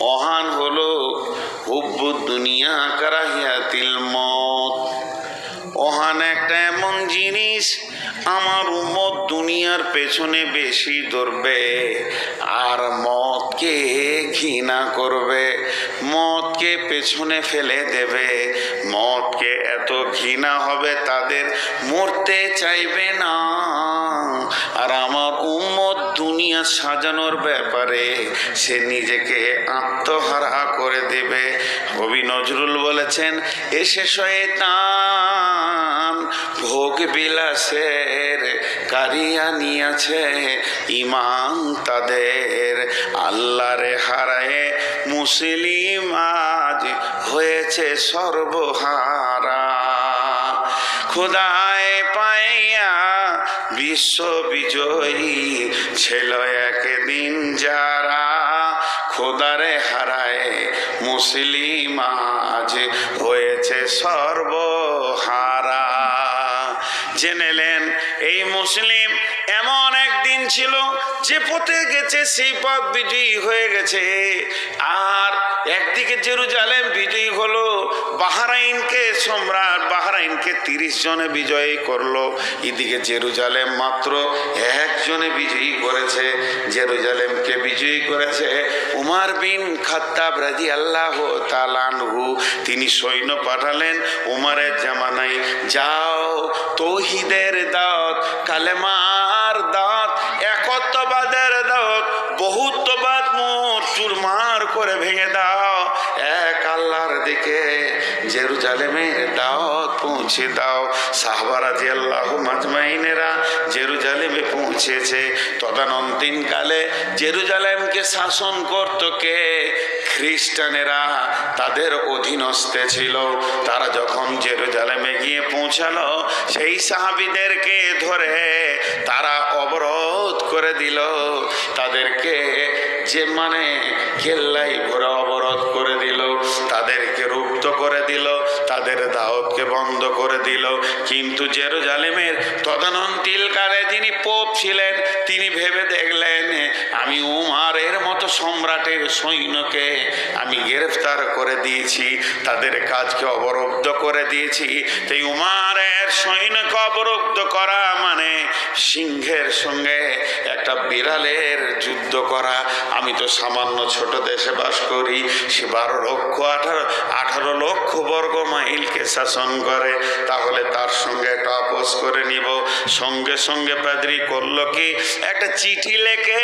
অহান হলো হুব্বু দুনিয়া কারাহিয়াতিল মত। অহান একটা এমন জিনিস, আমার উম্মত দুনিয়ার পেছনে বেশি দৌড়বে আর মদকে ঘৃণা করবে মদকে পেছনে ফেলে দেবে। মদকে এত ঘৃণা হবে, তাদের মরতে চাইবে না। আর আমার উম্মত দুনিয়া সাজানোর ব্যাপারে সে নিজেকে আত্মহারা করে দেবে। কবি নজরুল বলেছেন, এসে শয়তান ভোগ বিলাসের কারিয়া নিয়েছে ইমান তাদের। আল্লাহরে হারায় মুসলিম আজ হয়েছে সর্বহারা। খোদায় পাইয়া বিশ্ব বিজয়ী ছিল একদিন যারা। খোদারে হারায় মুসলিম আজ হয়েছে সর্বহারা। জেনেলেন এই মুসলিম এমন একদিন ছিল যে পথে গেছে, সেই পথ বিজয়ী হয়ে গেছে। আর একদিকে জেরুজালেম বিজয়ী হলো, বাহারাইনকে সম্রাট, বাহারাইনকে তিরিশ জনে বিজয়ী করল। এদিকে জেরুজালেম মাত্র একজনে বিজয়ী করেছে, জেরুজালেমকে বিজয়ী করেছে উমার বিন খাত্তাব রাজি আল্লাহ তালানহু তিনি সৈন্য পাঠালেন উমারের জামানায়, যাও, তৌহিদের দাঁত কালেমার দাঁত একত্ববাদের দাঁত বহুত্ববাদ চুরমার করে ভেঙে দাও। আল্লাহর দিকে জেরুজালেমের দাওয়াত পৌঁছে দাও। সাহবারাজি আল্লাহ মাজমাইনেরা জেরুজালেমে পৌঁছেছে। তদানন্তীন কালে জেরুজালেমকে শাসন করত কে? খ্রিস্টানেরা তাদের অধীনস্থে ছিল। তারা যখন জেরুজালেমে গিয়ে পৌঁছালো, সেই সাহাবিদেরকে ধরে তারা অবরোধ করে দিল। তাদেরকে যে মানে কেল্লাই ভরে অবরোধ করে দিল। করে দিল। তাদের দাওয়াতকে বন্ধ করে দিল। কিন্তু জেরুজালেমের তদানন্তিল কালে যিনি পোপ ছিলেন, তিনি ভেবে দেখলেন, আমি উমারের মতো সম্রাটের সৈন্যকে আমি গ্রেফতার করে দিয়েছি, তাদের কাজকে অবরুদ্ধ করে দিয়েছি। তাই উমারের সৈন্যকে অবরুদ্ধ করা মানে সিংহের সঙ্গে একটা বিড়ালের যুদ্ধ করা। আমি তো সামান্য ছোট দেশে বাস করি, সে বারো লক্ষ আঠারো আঠারো লক্ষ বর্গ মাইলকে শাসন করে, তাহলে তার সঙ্গে একটা আপোষ করে নিব। সঙ্গে সঙ্গে পাদ্রি করল কি? একটা চিঠি লেখে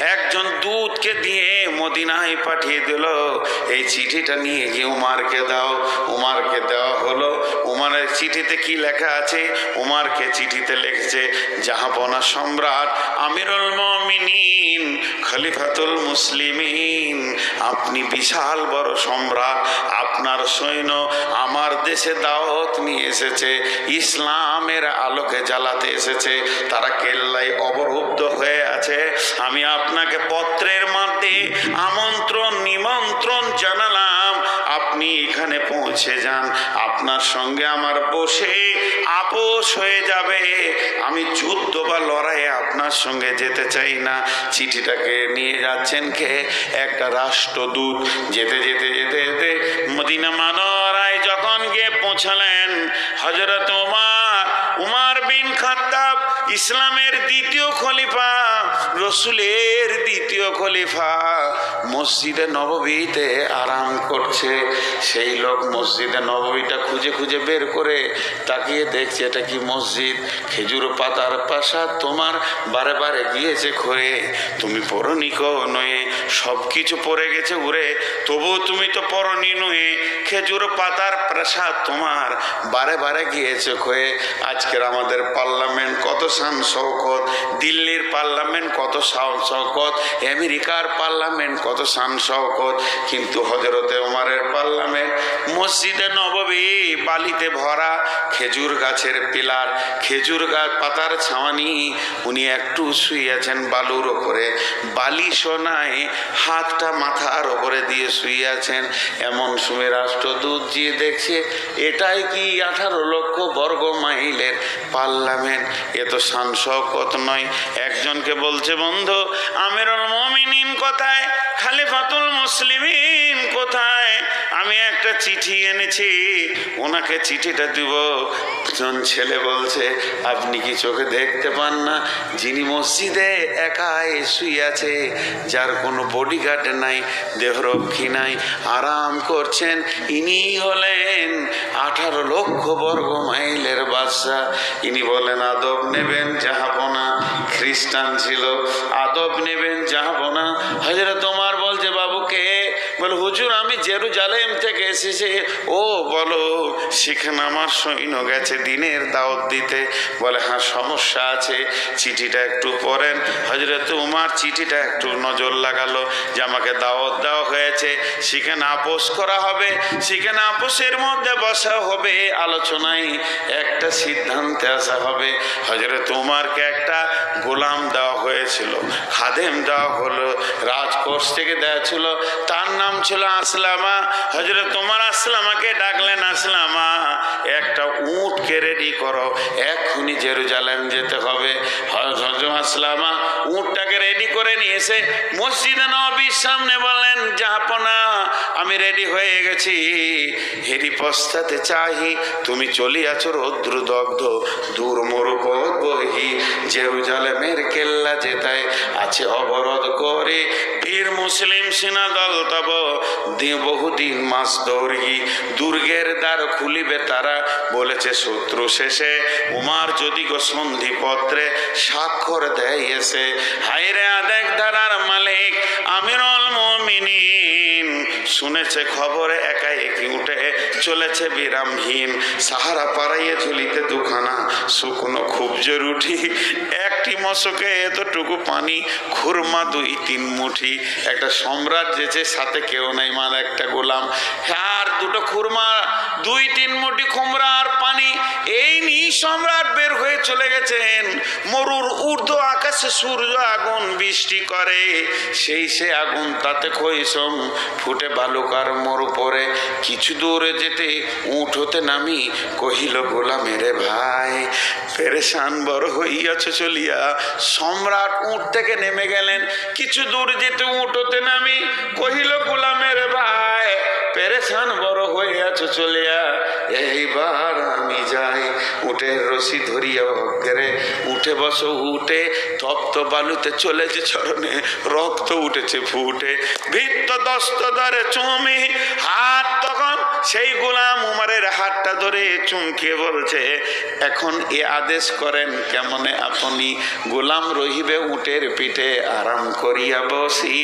একজন দুধকে দিয়ে মদিনায় পাঠিয়ে দিল। এই চিঠিটা নিয়ে গিয়ে উমারকে দাও। উমারকে দেওয়া হলো। উমারের চিঠিতে কি লেখা আছে? উমারকে চিঠিতে লিখছে, জাহাপনা সম্রাট আমিরুল মমিনিন, খলিফাতুল মুসলিমিন। আপনি বিশাল বড় সম্রাট, আপনার সৈন্য আমার দেশে দাওয়াত নিয়ে এসেছে, ইসলামের আলোকে জ্বালাতে এসেছে। তারা কেল্লাই অবরুদ্ধ হয়ে আছে। আমি আপনাকে পত্রের আপনি এখানে পৌঁছে যান। আপনার সঙ্গে আমার বসে আপোষ হয়ে যাবে। আমি যুদ্ধ বা লড়াইয়ে আপনার সঙ্গে যেতে চাই না। চিঠিটাকে নিয়ে যাচ্ছেন কে? একটা রাষ্ট্রদূত। যেতে যেতে যেতে যেতে মদিনা মানরায় যখন গিয়ে পৌঁছালেন হজরত উমার উমার বিন খাত্তাব ইসলামের দ্বিতীয় খলিফা, রসুলের দ্বিতীয় খলিফা। মসজিদে নববীতে আরাম করছে। সেই লোক মসজিদে নববীটা খুঁজে খুঁজে বের করে তাকিয়ে দেখছে, এটা কি মসজিদ? খেজুর পাতার পাশা তোমার? বারে বারে গিয়েছে খরে তুমি পরনিক নয়ে সব কিছু পরে গেছে উড়ে। তবু তুমি তো পরনি নয়ে, খেজুর পাতার প্রাসাদ তোমার। বারে বারে গিয়েছে খয়ে আজকের আমাদের পার্লামেন্ট কত শান শৌকত দিল্লির পার্লামেন্ট কত শান শৌকত আমেরিকার পার্লামেন্ট কত শান শৌকত কিন্তু হজরতে ওমারের পার্লামেন্ট মসজিদে নববী বালিতে ভরা খেজুর গাছের পিলার, খেজুর গাছ পাতার ছাওয়ানি, উনি একটু শুয়েছেন বালুর ওপরে বালি সোনায় হাতটা মাথার ওপরে দিয়ে শুয়ে আছেন এমন সময় রাষ্ট্রদূত গিয়ে দেখছে, এটাই কি আঠারো লক্ষ বর্গ মাইলের পার্লামেন্ট, এ তো শান নয়। একজনকে বলছে, বন্ধু, আমিরুল মমিনিন কথায়? খালিফাতুল মুসলিমিন কোথায়? আমি একটা চিঠি এনেছি, ওনাকে চিঠিটা দিব। একজন ছেলে বলছে, আপনি কি চোখে দেখতে পান না? যিনি মসজিদে একাই শুয়ে আছে, যার কোনো বডিগার্ড নাই, দেহরক্ষী নাই, আরাম করছেন, ইনি হলেন আঠারো লক্ষ বর্গ মাইলের বাদশা ইনি বলেন আদব নেবেন যাহাবনা খ্রিস্টান ছিল আদব নেবেন যাহাবনা হাজারা তোমার বলে, হুজুর, আমি জেরুজালেম থেকে এসেছি। ও বলো, সেখানে আমার সৈন্য গেছে দিনের দাওয়াত দিতে। বলে হ্যাঁ সমস্যা আছে, চিঠিটা একটু পড়েন। হজরত তোমার চিঠিটা একটু নজর লাগালো যে, আমাকে দাওয়াত দেওয়া হয়েছে, সেখানে আপোষ করা হবে, সেখানে আপোষের মধ্যে বসা হবে, আলোচনায় একটা সিদ্ধান্তে আসা হবে। হজরত উমারকে একটা গোলাম দেওয়া হয়েছিল, খাদেম দেওয়া হলো, রাজকোষ থেকে দেওয়া ছিল। তার নাম ছিল আসলামা। হজরত তোমার আসলামাকে ডাকলেন, আসলামা, একটা উঁটকে রেডি করো, এক্ষুনি জেরুজালেম যেতে হবে। হজরত আসলামা উঁটটাকে রেডি করে নিয়ে এসে মসজিদে নবীর সামনে বললেন জাহাপনা আমি রেডি হয়ে গেছি। হেরি পস্তাতে চাহি, তুমি চলিয়াছ রৌদ্র দগ্ধ, দূর মরুপথ বহি। জেরুজালেমের কেল্লা যেতায় আছে অবরোধ করে। বীর মুসলিম সেনা দল তব দিয়ে বহুদিন মাস দৌড়ি, দুর্গের দ্বার খুলিবে তারা, বলেছে শত্রু শেষে। উমার যদি গো সন্ধিপত্রে স্বাক্ষর দেয় হাইরে আদেক ধারার মালিক আমিরুল মমিনিন। শুনেছে খবরে একাই একি উঠে চলেছে বিরামহীন। সাহারা পাড়াইয়ে ঝুলিতে দুখানা শুকনো খুব জরুরি একটি মশকে এতটুকু পানি, খুরমা দুই তিন মুঠি। একটা সম্রাট যেছে সাথে কেউ নাই মানে একটা গোলাম। আর দুটো খুরমা, দুই তিন মুটি খুমরা আর পানি, এই নিয়ে সম্রাট বের হয়ে চলে গেছেন। মরুর ঊর্ধ্ব আকাশে সূর্য আগুন বৃষ্টি করে। সেই সে আগুন তাতে কইসম ফুটে বালুকার মরু পরে কিছু দূরে যেতে উঠ হতে নামি, কহিল গোলামের ভাই, পেরেশান বড় হইয়াছ চলিয়া। সম্রাট উঠ থেকে নেমে গেলেন। কিছু দূর যেতে উঠ হতে নামি, কহিল গোলামের ভাই পেরেশান বড় হইয়াছ চলিয়া এইবার আমি যাই। উঠের রশি ধরিয়া অজ্ঞারে উঠে বসো, উঠে তপ্ত বালুতে চলেছে চরণে রক্ত উঠেছে ফুটে। ভিত্ত দস্ত ধরে চুমি, হাত তখন সেই গোলাম উমারের হাতটা ধরে চুমকে বলছে, এখন এ আদেশ করেন কেমনে আপনি? গোলাম রহিবে উটের পিঠে, আরাম করিয়া বসি।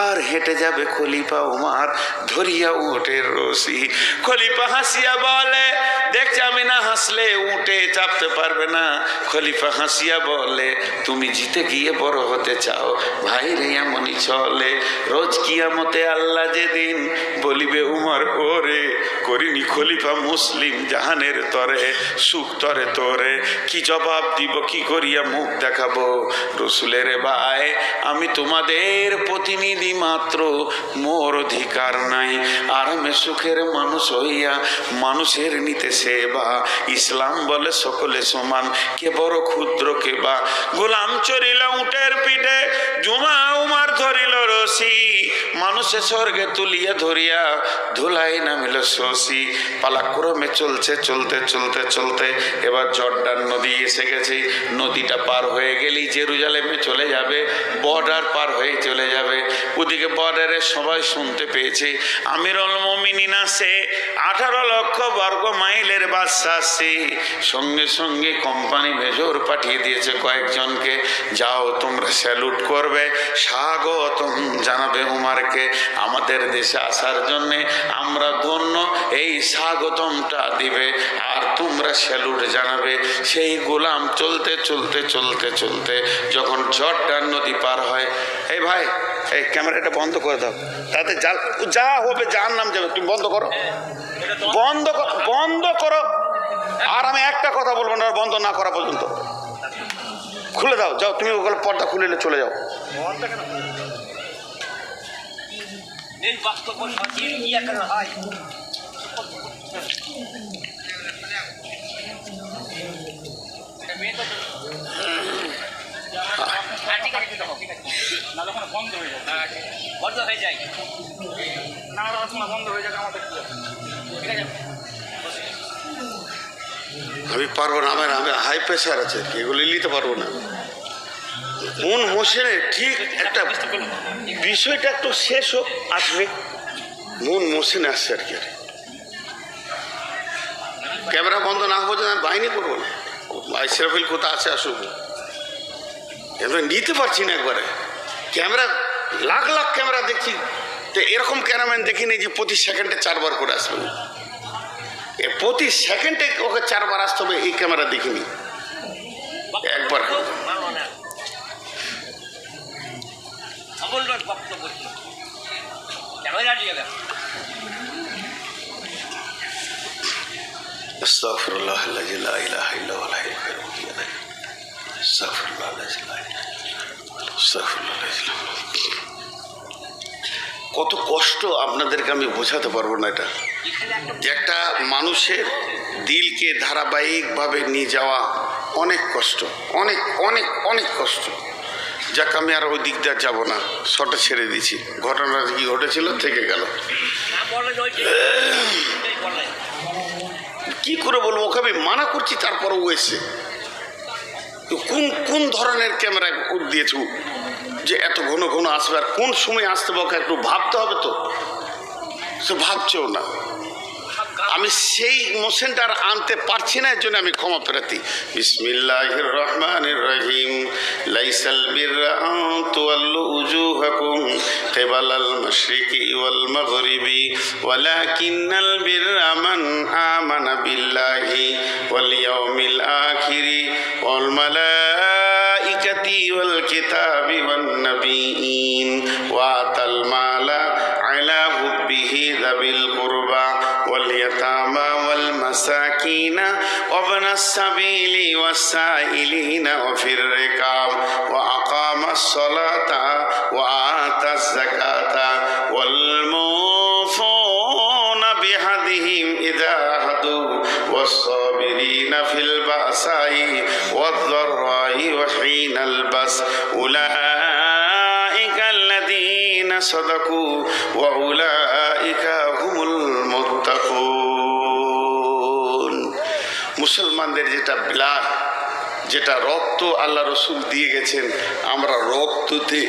আর হেঁটে যাবে খলিফা উমার ধরিয়া উটের রশি। খলিফা হাসিয়া বলে, দেখছে আমি না হাসলে উঠে চাপতে পারবে না। খলিফা হাসিয়া বলে, তুমি জিতে গিয়ে বড় হতে চাও। ভাই রে এমনই চলে। রোজ কিয়ামতে আল্লাহ যেদিন বলিবে, উমর, ওরে, করিনি খলিফা মুসলিম জাহানের তরে, সুখ তরে তোরে। কি জবাব দিব, কি করিয়া মুখ দেখাবো? রসুলের ভাই, আমি তোমাদের প্রতিনিধি মাত্র, মোর অধিকার নাই। আরামে সুখের মানুষ হইয়া মানুষের নিতে সেবা, ইসলাম বলে, সকলে সমান, কে বড় ক্ষুদ্র, কে বা গোলাম চরিল উটের পিঠে, জুমা উমার ধরিল রশি। মানুষে স্বর্গে তুলিয়া ধরিয়া ধুলাই নামিল শশী। পালাক্রমে চলছে, চলতে চলতে চলতে, এবার জর্ডান নদী এসে গেছে। নদীটা পার হয়ে গেলেই জেরুজালেমে চলে যাবে, বর্ডার পার হয়ে চলে যাবে। ওদিকে বর্ডারে সবাই শুনতে পেয়েছে, আমিরুল মমিনিন সে আঠারো লক্ষ বর্গ মাইলের বাদশা আসছে সঙ্গে সঙ্গে কোম্পানি মেজর পাঠিয়ে দিয়েছে কয়েকজনকে। যাও, তোমরা স্যালুট করবে। স্বাগতম জানাবে উমারকে আমাদের দেশে আসার জন্যে। আমরা ধন্য, এই স্বাগতমটা দিবে আর তোমরা স্যালুট জানাবে। সেই গোলাম চলতে চলতে চলতে চলতে যখন জর্ডান নদী পার হয়, এই ভাই, এই ক্যামেরাটা বন্ধ করে দাও। তাতে যা যা হবে, যার নাম যাবে তুমি বন্ধ করো। বন্ধ বন্ধ করো। আর আমি একটা কথা বলব না বন্ধ না করা পর্যন্ত। খুলে দাও যাও তুমি ওগুলো পর্দা খুলে চলে যাও। হয়? বন্ধ হয়ে যাবে হ্যাঁ, বন্ধ হয়ে যায়। না বন্ধ হয়ে যাবে আমাদের ঠিক আছে। আমি পারব না, আমার আমি হাই প্রেশার আছে, এগুলো নিতে পারব না। মন মোশনে ঠিক একটা বিষয়টা একটু শেষ হোক, আসবে। মন মোশনে আসছে আর কি। আর ক্যামেরা বন্ধ না হব আমি বাহিনী করব না। ইসরাফিল কোথা আছে, আসুক। এবার নিতে পারছি না একবারে। ক্যামেরা, লাখ লাখ ক্যামেরা দেখছি। তো এরকম ক্যামেরাম্যান দেখিনি যে প্রতি সেকেন্ডে চারবার করে আসবে প্রতি সেকেন্ডে ওকে চারবার আসতে হবে, এই ক্যামেরা দেখিনি। একবার। কত কষ্ট আপনাদেরকে আমি বোঝাতে পারব না এটা। যে একটা মানুষের দিলকে ধারাবাহিকভাবে নিয়ে যাওয়া অনেক কষ্ট, অনেক অনেক অনেক কষ্ট। যাক, আমি আর ওই দিক দিয়ে যাব না, শটে ছেড়ে দিছি ঘটনাটা কি ঘটেছিল, থেকে গেল। কি করে বলব, ওকে আমি মানা করছি, তারপরে ও এসে কোন কোন ধরনের ক্যামেরা দিয়েছে? যে এত ঘন ঘন আসবে, আর কোন সময় আসতে ওকে একটু ভাবতে হবে তো? সে ভাবছেও না। আমি সেই মোশনটা আর আনতে পারছি না, এর জন্য আমি ক্ষমা প্রার্থী। বিসমিল্লাহ রহমান রহিম লাইসাল বিররা তুয়াল্লু উজুহাকুম, কিবালাল মাশরিকি ওয়াল মাগরিবি, ওয়ালাকিন্নাল বিররা মান আমানা বিল্লাহি ওয়াল ইয়াউমিল আখিরি, ওয়াল মালাইকাতি ওয়াল কিতাবি ওয়ান নাবিয়িন, ওয়া তাল মালা আলা হুববিহি যাবিল واليتامى والمساكين وابن السبيل والسائلين وفي الركاب وأقام الصلاة وآتى الزكاة والموفون بحدهم إذا هدوا والصابرين في البأساء والضراء وحين البس أولئك الذين صدقوا وأولئك هم المتقون মুসলমানদের যেটা ব্লাড যেটা রক্ত আল্লাহ রসুল দিয়ে গেছেন, আমরা রক্ততে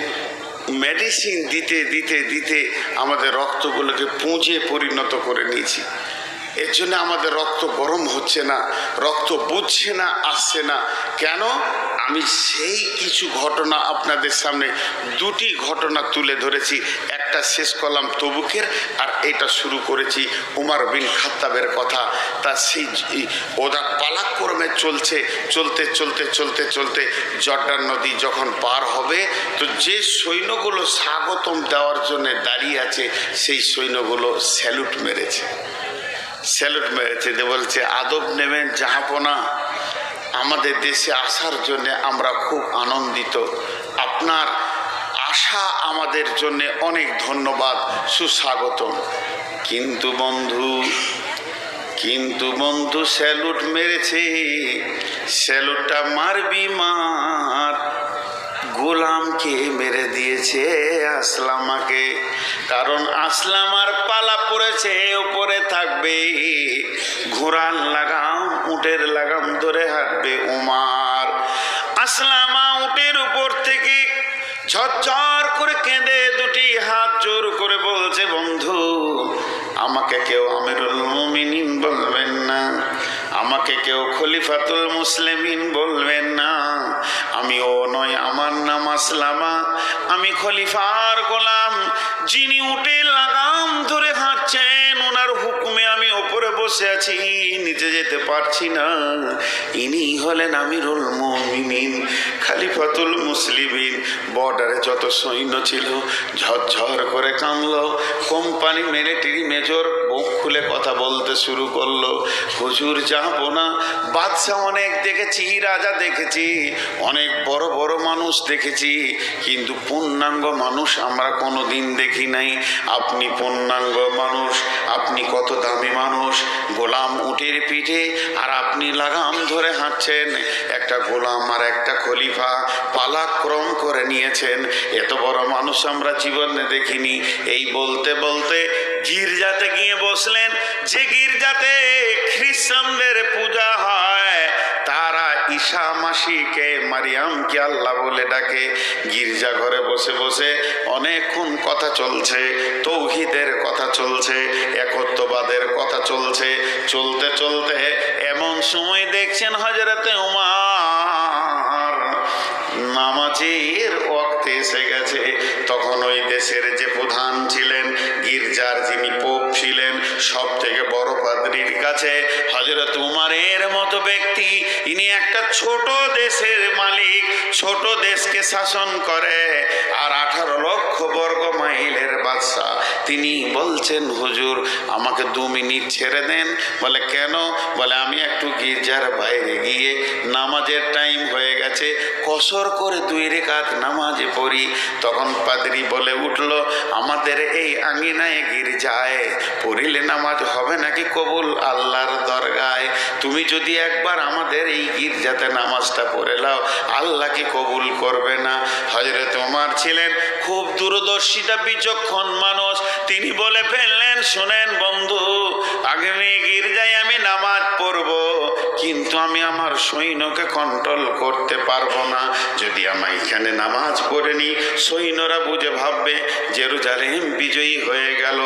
মেডিসিন দিতে দিতে দিতে আমাদের রক্তগুলোকে পুঁজে পরিণত করে নিয়েছি। এর জন্য আমাদের রক্ত গরম হচ্ছে না, রক্ত বুঝছে না, আসছে না। কেন? আমি সেই কিছু ঘটনা আপনাদের সামনে দুটি ঘটনা তুলে ধরেছি। একটা শেষ করলাম তবুকের, আর এটা শুরু করেছি উমার বিন খাত্তাবের কথা। তা সেই ওরা পালাক্রমে চলছে, চলতে চলতে চলতে চলতে জর্ডান নদী যখন পার হবে, তো যে সৈন্যগুলো স্বাগতম দেওয়ার জন্য দাঁড়িয়ে আছে, সেই সৈন্যগুলো স্যালুট মেরেছে। স্যালুট মেরেছে যে বলছে, আদব নেবেন জাহাপনা। আমাদের দেশে আসার জন্য আমরা খুব আনন্দিত। আপনার আশা আমাদের জন্য অনেক ধন্যবাদ, সুস্বাগতম। কিন্তু বন্ধু কিন্তু বন্ধু স্যালুট মেরেছে। স্যালুটটা মারবি মার গোলামকে মেরে দিয়েছে আসলামাকে? কারণ আসলামার পালা পড়েছে, উপরে থাকবে। ঘোড়ার লাগাম, উটের লাগাম ধরে হাঁটবে উমার। আসলামা উটের উপর থেকে ঝরঝর করে কেঁদে দুটি হাত জোর করে বলছে, বন্ধু, আমাকে কেউ আমিরুল মুমিনিন বলবেন না। আমাকে কেউ খলিফাতুল মুসলিমিন বলবেন না। আমি ও নয় আমার নাম আসলামা। আমি খলিফার গোলাম যিনি উঠে লাগাম ধরে হাঁটছেন। ওনার হুকুমে আমি ওপরে বসে আছি, নিচে যেতে পারছি না। ইনি হলেন আমিরুল মুমিনিন, খালিফাতুল মুসলিমিন। বর্ডারে যত সৈন্য ছিল, ঝরঝর করে কামলো কোম্পানি মিলিটারি মেজর মুখ খুলে কথা বলতে শুরু করল, হুজুর, যাব না। বাদশাহ অনেক দেখেছি, রাজা দেখেছি, অনেক বড় বড় মানুষ দেখেছি, কিন্তু পূর্ণাঙ্গ মানুষ আমরা কোনো দিন দেখি নাই। আপনি পূর্ণাঙ্গ মানুষ আপনি কত দামি মানুষ? গোলাম উটের পিঠে আর আপনি লাগাম ধরে হাঁটছেন। একটা গোলাম আর একটা খলিফা পালাক্রম করে নিয়েছেন। এত বড় মানুষ আমরা জীবনে দেখিনি। এই বলতে বলতে গির্জাতে গিয়ে বসলেন। যে গির্জাতে খ্রিস্টানদের পূজা হয় ঈশা মাসিকে মারিয়ামকে আল্লাহ বলে ডাকে, গির্জা ঘরে বসে বসে অনেকক্ষণ কথা চলছে, তৌহিদের কথা চলছে, একত্ববাদের কথা চলছে, চলতে চলতে এমন সময় দেখছেন হজরতে উমার। নামাজের ওয়াক্তে এসে গেছে। তখন ওই দেশের যে প্রধান ছিলেন, গির্জার যিনি পোপ ছিলেন সব থেকে বড় পাদ্রির কাছে হজরত উমারের মতো ব্যক্তি, ইনি একটা ছোট দেশের মালিক, ছোট দেশকে শাসন করে। আর আঠারো লক্ষ বর্গ মাইলের বাদশা তিনি বলছেন, হুজুর, আমাকে দু মিনিট ছেড়ে দেন। বলে, কেন? বলে, আমি একটু গির্জার বাইরে গিয়ে নামাজের টাইম হয়ে গেছে। কসর করে দুই রেখাত নামাজে পড়ি তখন পাদ্রি বলে উঠল, আমাদের এই আঙিনায় গির্জায় পড়িলে নামাজ হবে নাকি কবুল আল্লাহর দরগায়? তুমি যদি একবার আমাদের এই গির্জাতে নামাজটা পড়ে লাও আল্লাহকে কবুল করবে না? হজরত ওমার ছিলেন খুব দূরদর্শিতা, বিচক্ষণ মানুষ। তিনি বলে ফেললেন, শোনেন বন্ধু, আগামী গির্জায় আমি নামাজ পড়ব, কিন্তু আমি আমার সৈন্যকে কন্ট্রোল করতে পারব না। যদি আমার এখানে নামাজ পড়ে নি সৈন্যরা বুঝে ভাববে, জেরুজালেম বিজয়ী হয়ে গেল।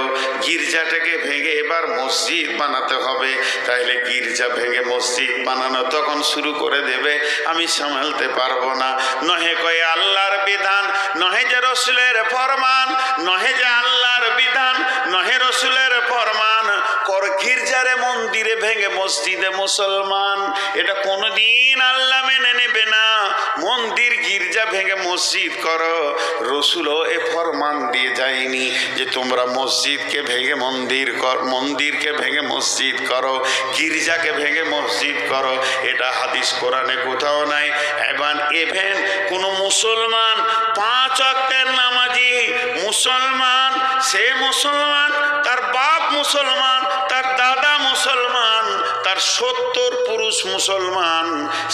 গির্জাটাকে ভেঙে এবার মসজিদ বানাতে হবে। তাইলে গির্জা ভেঙে মসজিদ বানানো তখন শুরু করে দেবে। আমি সামালতে পারব না। নহে কয়ে আল্লাহর বিধান, নহে যে রসুলের ফরমান। নহে যে আল্লাহর বিধান, নহে রসুলের ফরমান। কর গির্জারে মন্দিরে ভেঙে মসজিদে মুসলমান। এটা কোনোদিন আল্লাহ মেনে নেবে না। মন্দির, গির্জা ভেঙে মসজিদ করো। রসুলও এ ফরমান দিয়ে যায়নি যে তোমরা মসজিদকে ভেঙে মন্দির কর মন্দিরকে ভেঙে মসজিদ করো, গির্জাকে ভেঙে মসজিদ করো। এটা হাদিস কোরআনে কোথাও নাই। এবার এভেন কোনো মুসলমান পাঁচ অক্টের নামাজি মুসলমান, সে মুসলমান, তার বাপ মুসলমান, তার দাদা মুসলমান, তার সত্তর পুরুষ মুসলমান,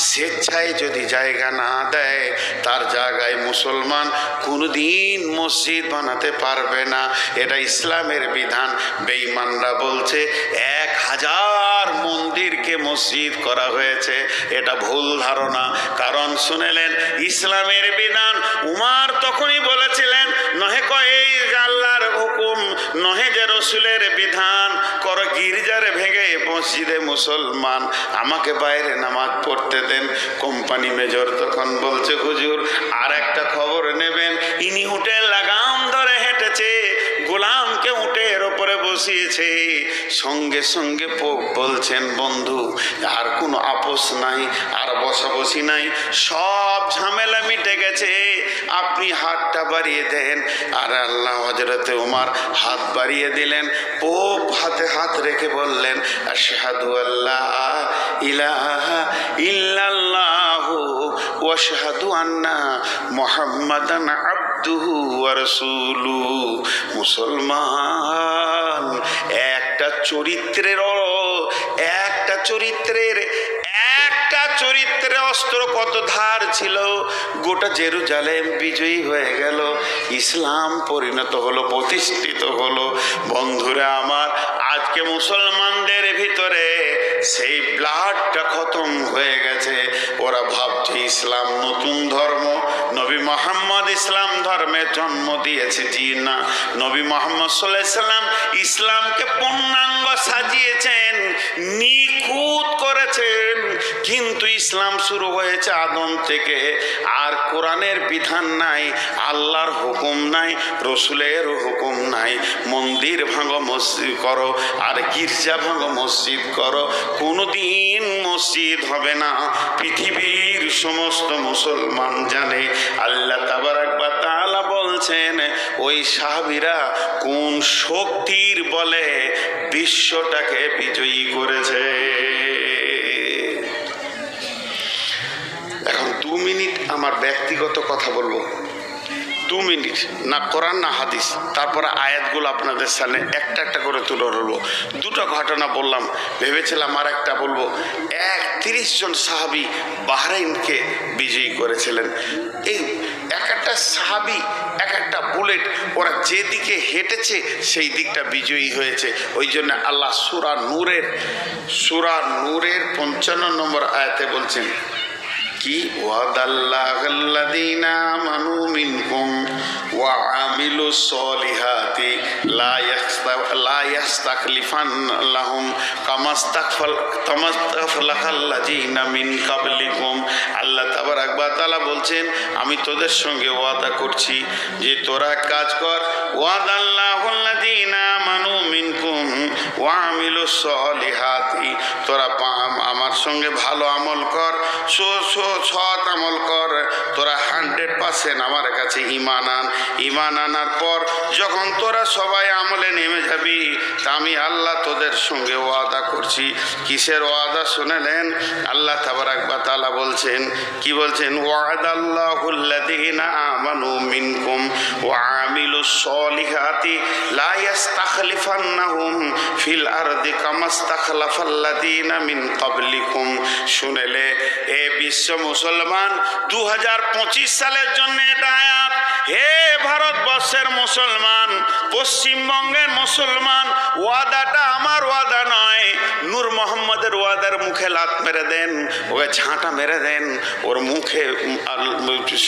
স্বেচ্ছায় যদি জায়গা না দেয়, তার জায়গায় মুসলমান কোনোদিন মসজিদ বানাতে পারবে না। এটা ইসলামের বিধান, বেঈমানরা বলছে, এক হাজার মন্দিরকে মসজিদ করা হয়েছে, এটা ভুল ধারণা। কারণ শুনেলেন, ইসলামের বিধান। উমার তখনই বলেছিলেন, নহে কয়ে আল্লাহর হুকুম, নহে যে রসুলের বিধান। কর গির্জারে ভেঙে মসজিদে মুসলমান। আমাকে বাইরে নামাজ পড়তে দেন। কোম্পানি মেজর তখন বলছে, হুজুর, আর একটা খবর নেবেন। ইনি উঠে লাগাম ধরে হেঁটেছে, গোলামকে উটের ওপরে বসিয়েছে। সঙ্গে সঙ্গে বলছেন, বন্ধু, আর কোনো আপোষ নাই, আর বসাবসি নাই। সব ঝামেলা মিটে গেছে। আপনি হাতটা বাড়িয়ে দেন। আর আল্লাহ হজরতে উমার হাত বাড়িয়ে দিলেন। পোপ হাতে হাত রেখে বললেন, আশহাদু আল্লাহ ইলাহা ইল্লাল্লাহু ওয়াশহাদু আন্না মুহাম্মাদান আবদুহু ওয়া রাসূলুহু। মুসলমান একটা চরিত্রের একটা চরিত্রের, একটা চরিত্রে অস্ত্র কত ধার ছিল। গোটা জেরুজালেম বিজয়ী হয়ে গেল। ইসলাম পরিণত হলো, প্রতিষ্ঠিত হলো। বন্ধুরা আমার, আজকে মুসলমানদের ভিতরে সেই ব্লাডটা খতম হয়ে গেছে। ওরা ভাবছে, ইসলাম নতুন ধর্ম। নবী মোহাম্মদ ইসলাম ধর্মে জন্ম দিয়েছে, জি না। নবী মোহাম্মদ সাল্লাম ইসলামকে পূর্ণাঙ্গ সাজিয়েছেন, নিখুঁত করেছেন। কিন্তু ইসলাম শুরু হয়েছে আদম থেকে। আর কোরআনের বিধান নাই, আল্লাহর হুকুম নাই, রসুলের হুকুম নাই। মন্দির ভাঙো, মসজিদ করো, আর গির্জা ভাঙো, মসজিদ করো। কোনোদিন মসজিদ হবে না। পৃথিবীর সমস্ত মুসলমান জানে। আল্লাহ তাবারাক বা তালা বলছেন, ওই সাহাবিরা কোন শক্তির বলে বিশ্বটাকে বিজয়ী করেছে? এখন দু মিনিট আমার ব্যক্তিগত কথা বলব। দু মিনিট, না কোরআন, না হাদিস। তারপরে আয়াতগুলো আপনাদের সামনে একটা একটা করে তুলে ধরবো। দুটো ঘটনা বললাম, ভেবেছিলাম আর একটা বলব। এক তিরিশ জন সাহাবি বাহরাইনকে বিজয়ী করেছিলেন। এই এক একটা সাহাবি, এক একটা বুলেট, ওরা যেদিকে হেঁটেছে, সেই দিকটা বিজয়ী হয়েছে। ওই জন্য আল্লাহ সুরা নূরের সুরা নূরের পঞ্চান্ন নম্বর আয়াতে বলছেন কি? ওয়াদাল্লাহাল্লাযীনা আমানু মিনকুম ওয়া আমিলুস সলিহাতি লা ইয়াস্তা, লা ইয়াস্তাখলিফান লাহুম কামাস্তাকফাল কামাস্তাখলাকাল্লাযীনা মিন কাবলিকুম। আল্লাহ বলছেন, আমি তোদের সঙ্গে ওয়াদা করছি যে তোরা কাজ কর। ওয়াদাল্লাহুল্লাযীনা আমানু মিনকুম ওয়া আমিলুস সলিহাতি। তোরা সঙ্গে ভালো আমল কর সো সো সৎ আমল কর। তোরা হান্ড্রেড পার্সেন্ট আমার কাছে ইমান আন। ইমান আনার পর যখন তোরা সবাই আমলে নেমে যাবি, তা আমি আল্লাহ তোদের সঙ্গে ওয়াদা করছি। কিসের ওয়াদা শুনেলেন? আল্লাহ তাবারাক বা তাআলা বলছেন, কি বলছেন? ওয়াদাল্লাহুল্লাযীনা আমানু মিনকুম ওয়া সলিহাতি লা ইয়াস্তাখলিফান্নাহুম ফিল আরদি কামাস্তাখলাফাল্লাযীনা মিন ক্বাবলিকুম। শুনেলে, এ বিশ্ব মুসলমান দু হাজার পঁচিশ সালের জন্য এটা আয়াত, হে ভারতবর্ষের মুসলমান, পশ্চিমবঙ্গের মুসলমান, ওয়াদাটা আমার ওয়াদা নয়, নূর মোহাম্মদের ওয়াদার মুখে লাত মেরে দেন, ওকে ঝাঁটা মেরে দেন, ওর মুখে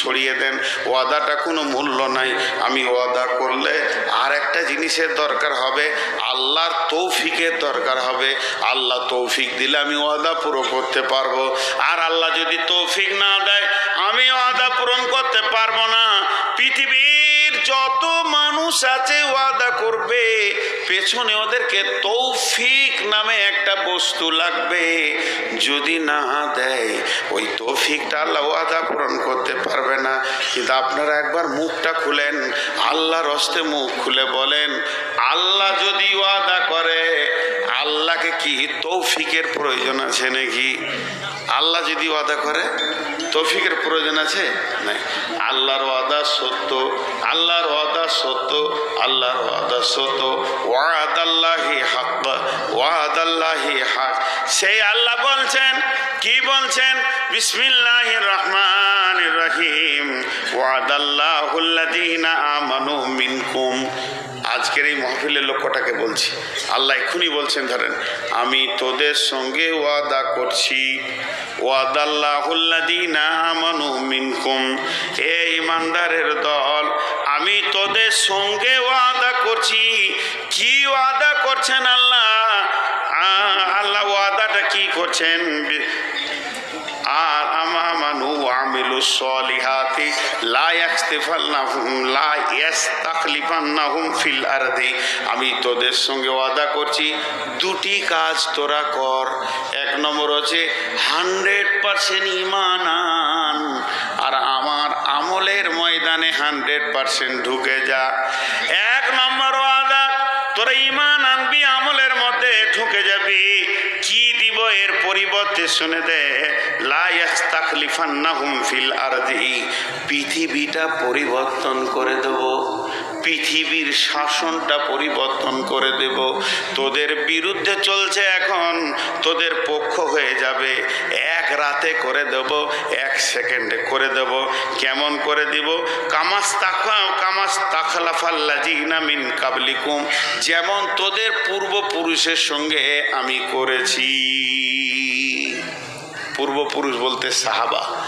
সরিয়ে দেন, ওয়াদাটা কোনো মূল্য নাই, আমি ওয়াদা করলে আর একটা জিনিসের দরকার হবে, আল্লাহর তৌফিকের দরকার হবে, আল্লাহ তৌফিক দিলে আমি ওয়াদা পুরো করতে পারব। আর আল্লাহ যদি তৌফিক না দেয়, আমিও আদা পূরণ করতে পারব না। পৃথিবীর যত মানুষ আছে ওয়াদা করবে, পেছনে ওদেরকে তৌফিক নামে একটা বস্তু লাগবে। যদি না দেয়, ওই তৌফিকটা আল্লাহ ওয়াদা পূরণ করতে পারবে না। কিন্তু আপনারা একবার মুখটা খুলেন, আল্লাহর হস্তে মুখ খুলে বলেন, আল্লাহ যদি ওয়াদা করে আল্লাহকে কি তৌফিকের প্রয়োজন আছে নাকি? আল্লাহ যদি ওয়াদা করে, তৌফিকের প্রয়োজন আছে? নাই। আল্লাহর ওয়াদা সত্য, আল্লাহর ওয়াদা সত্য, আল্লাহর ওয়াদা সত্য। ওয়াদ আল্লাহি হক ওয়াদ আল্লাহি হক সেই আল্লাহ বলছেন, কি বলছেন? বিসমিল্লাহ রহমান রহিম। ওয়াদ আল্লাহুল্লাযীনা আমানু মিনকুম। আজকের এই মহফিলের লক্ষ্যটাকে বলছি। আল্লাহ এক্ষুনি বলছেন, ধরেন, আমি তোদের সঙ্গে ওয়াদা করছি। মিনকুম। হে ইমানদারের দল, আমি তোদের সঙ্গে ওয়াদা করছি। কি ওয়াদা করছেন আল্লাহ? আল্লাহ ওয়াদাটা কি করছেন? আর সলিহাতি লা ইয়াস্তিফান্নাহুম লা ইয়াস্তাখলিফান্নাহুম ফিল আমি তোদের সঙ্গে ওয়াদা করছি, দুটি কাজ তোরা কর। এক নম্বর হচ্ছে হান্ড্রেড পার্সেন্ট ইমান আন। আর আমার আমলের ময়দানে হান্ড্রেড পার্সেন্ট ঢুকে যা। এক নম্বর ওয়াদা, তোরা ইমান আনবি, আমলের মধ্যে ঢুকে যাবি। কি দিব এর পরিবর্তে শুনে দে লাইয়াস্তাখলিফান্নাহুম ফিল আর পৃথিবীটা পরিবর্তন করে দেব। পৃথিবীর শাসনটা পরিবর্তন করে দেব। তোদের বিরুদ্ধে চলছে এখন, তোদের পক্ষ হয়ে যাবে। এক রাতে করে দেব, এক সেকেন্ডে করে দেব। কেমন করে দিব? কামাস তাকা কামাস তাখলাফাল্লাজিনা মিন কাবলিকুম। যেমন তোদের পূর্বপুরুষের সঙ্গে আমি করেছি। পূর্বপুরুষ বলতে সাহাবা।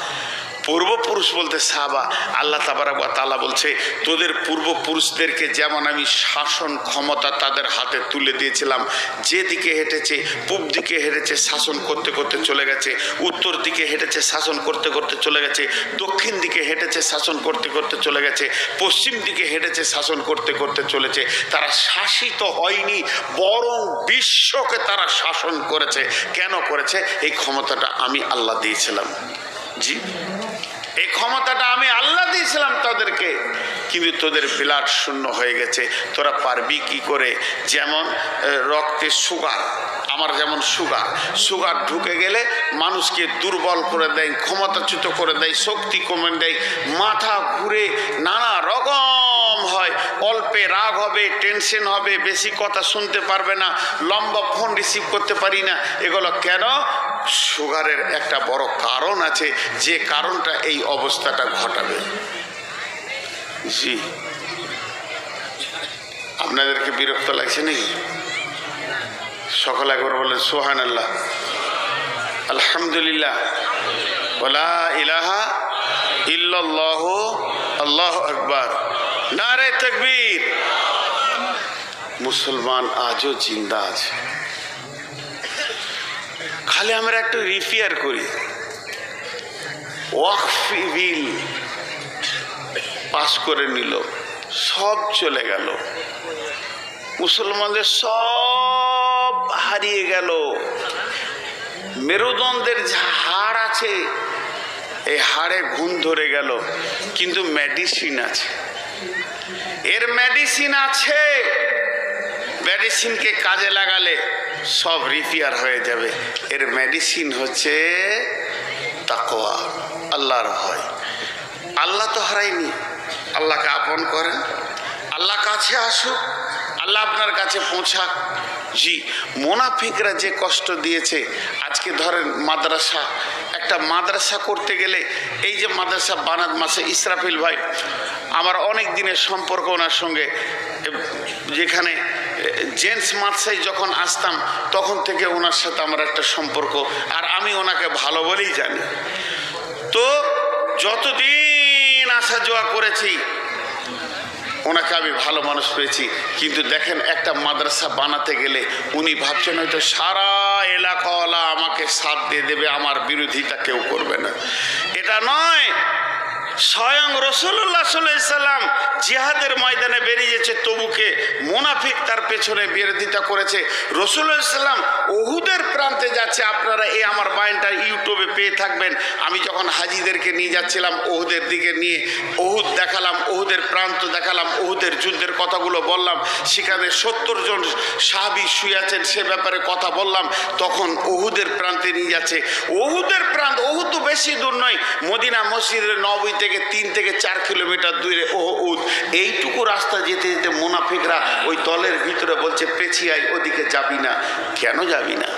পূর্বপুরুষ বলতে সাহাবা, আল্লাহ তাবারাক তালা বলছে, তোদের পূর্বপুরুষদেরকে যেমন আমি শাসন ক্ষমতা তাদের হাতে তুলে দিয়েছিলাম, যেদিকে হেঁটেছে, পূব দিকে হেঁটেছে, শাসন করতে করতে চলে গেছে, উত্তর দিকে হেঁটেছে, শাসন করতে করতে চলে গেছে, দক্ষিণ দিকে হেঁটেছে, শাসন করতে করতে চলে গেছে, পশ্চিম দিকে হেঁটেছে, শাসন করতে করতে চলেছে, তারা শাসিত হয়নি, বরং বিশ্বকে তারা শাসন করেছে। কেন করেছে? এই ক্ষমতাটা আমি আল্লাহ দিয়েছিলাম। জি? এই ক্ষমতাটা আমি আল্লাহ দিয়েছিলাম তাদেরকে। কিন্তু তোদের বিলাট শূন্য হয়ে গেছে। তোরা পারবি কি করে? যেমন রক্তে সুগার আমার যেমন সুগার সুগার ঢুকে গেলে মানুষকে দুর্বল করে দেয়, ক্ষমতাচ্যুত করে দেয়, শক্তি কমে দেয়, মাথা ঘুরে নানা রকম হয়। অল্পে রাগ হবে টেনশন হবে, বেশি কথা শুনতে পারবে না, লম্বা ফোন রিসিভ করতে পারি না। এগুলো কেন? সুগারের একটা বড় কারণ আছে, যে কারণটা এই অবস্থাটা ঘটাবে। জি। আপনাদেরকে বিরক্ত লাগছে নাকি? সকল একবার বলেন সোহান আল্লাহ আলহামদুলিল্লাহ। ওলা ইলাহা ইল্লাল্লাহ, আল্লাহ আকবার। নারে তকবীর। মুসলমান আজও জিন্দা আছে। খালি আমরা একটু রিপেয়ার করি। ওয়াকফ বিল পাস করে নিল, সব চলে গেল। মুসলমানদের সব হারিয়ে গেল। মেরুদণ্ডের হাড় আছে, এই হাড়ে ঘুম ধরে গেল, কিন্তু মেডিসিন আছে। এর মেডিসিন আছে। মেডিসিনকে কাজে লাগালে সব রিপেয়ার হয়ে যাবে। এর মেডিসিন হচ্ছে তাকোয়া আল্লাহর ভয়। আল্লাহ তো হারায়নি। আল্লাহকে আপন করেন। আল্লাহ কাছে আসুক, আল্লাহ আপনার কাছে পৌঁছাক। জি, মোনাফিকরা যে কষ্ট দিয়েছে, আজকে ধরেন মাদ্রাসা, একটা মাদ্রাসা করতে গেলে, এই যে মাদ্রাসা বানাদ মাসে ইসরাফিল ভাই, আমার অনেক দিনের সম্পর্ক ওনার সঙ্গে যেখানে জেন্টস মাদ্রাসায় যখন আসতাম, তখন থেকে ওনার সাথে আমার একটা সম্পর্ক, আর আমি ওনাকে ভালো বলেই জানি। তো যতদিন আসা যাওয়া করেছি, ওনাকে আমি ভালো মানুষ পেয়েছি। কিন্তু দেখেন, একটা মাদ্রাসা বানাতে গেলে উনি ভাবছেন হয়তো সারা এলাকাওয়ালা আমাকে সাথ দিয়ে দেবে, আমার বিরোধিতা কেউ করবে না। এটা নয়, স্বয়ং রসুল্লাহ সাল্লাম জিহাদের ময়দানে বেরিয়েছে তবুকে মোনাফিক তার পেছনে বিরোধিতা করেছে। রসুল্লাহ সাল্লাম ওহুদের প্রান্তে যাচ্ছে। আপনারা এই আমার বাইনটা ইউটিউবে পেয়ে থাকবেন। আমি যখন হাজিদেরকে নিয়ে যাচ্ছিলাম ওহুদের দিকে নিয়ে ওহুদ দেখালাম ওহুদের প্রান্ত দেখালাম ওহুদের যুদ্ধের কথাগুলো বললাম, সেখানে সত্তর জন সাহাবি শুয়ে আছেন, সে ব্যাপারে কথা বললাম, তখন ওহুদের প্রান্তে নিয়ে যাচ্ছে। ওহুদের প্রান্ত ওহু তো বেশি দূর নয়, মদিনা মসজিদের নবী থেকে তিন থেকে চার কিলোমিটার দূরে ওহুদ এইটুকু রাস্তা যেতে যেতে মুনাফিকরা ওই দলের ভিতরে বলছে পেছিয়াই ওদিকে যাবি না। কেন যাবি না?